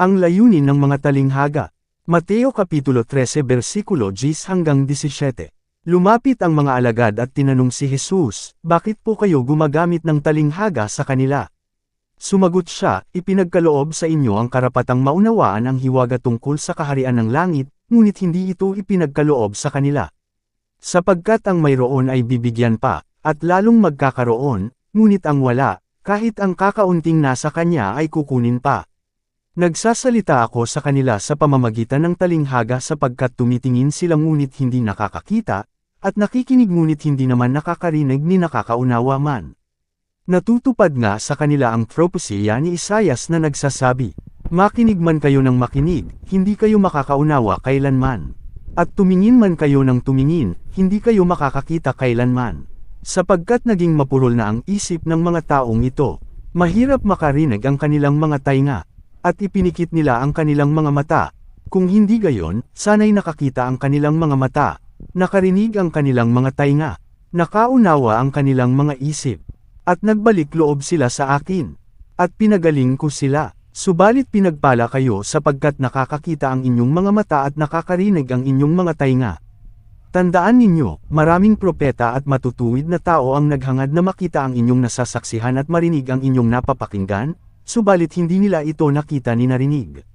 Ang layunin ng mga talinghaga. Mateo Kapitulo 13 versikulo 10 hanggang 17. Lumapit ang mga alagad at tinanong si Jesus, Bakit po kayo gumagamit ng talinghaga sa kanila? Sumagot siya, ipinagkaloob sa inyo ang karapatang maunawaan ang hiwaga tungkol sa kaharian ng langit, ngunit hindi ito ipinagkaloob sa kanila. Sapagkat ang mayroon ay bibigyan pa, at lalong magkakaroon, ngunit ang wala, kahit ang kakaunting nasa kanya ay kukunin pa. Nagsasalita ako sa kanila sa pamamagitan ng talinghaga sapagkat tumitingin sila ngunit hindi nakakakita, at nakikinig ngunit hindi naman nakakarinig ni nakakaunawa man. Natutupad nga sa kanila ang propesya ni Isayas na nagsasabi, Makinig man kayo ng makinig, hindi kayo makakaunawa kailanman. At tumingin man kayo ng tumingin, hindi kayo makakakita kailanman. Sapagkat naging mapurol na ang isip ng mga taong ito, mahirap makarinig ang kanilang mga tainga, at ipinikit nila ang kanilang mga mata. Kung hindi gayon, sana'y nakakita ang kanilang mga mata, nakarinig ang kanilang mga tainga, nakaunawa ang kanilang mga isip, at nagbalik loob sila sa akin, at pinagaling ko sila. Subalit pinagpala kayo sapagkat nakakakita ang inyong mga mata at nakakarinig ang inyong mga tainga. Tandaan ninyo, maraming propeta at matutuwid na tao ang naghangad na makita ang inyong nasasaksihan at marinig ang inyong napapakinggan, subalit hindi nila ito nakita ni narinig.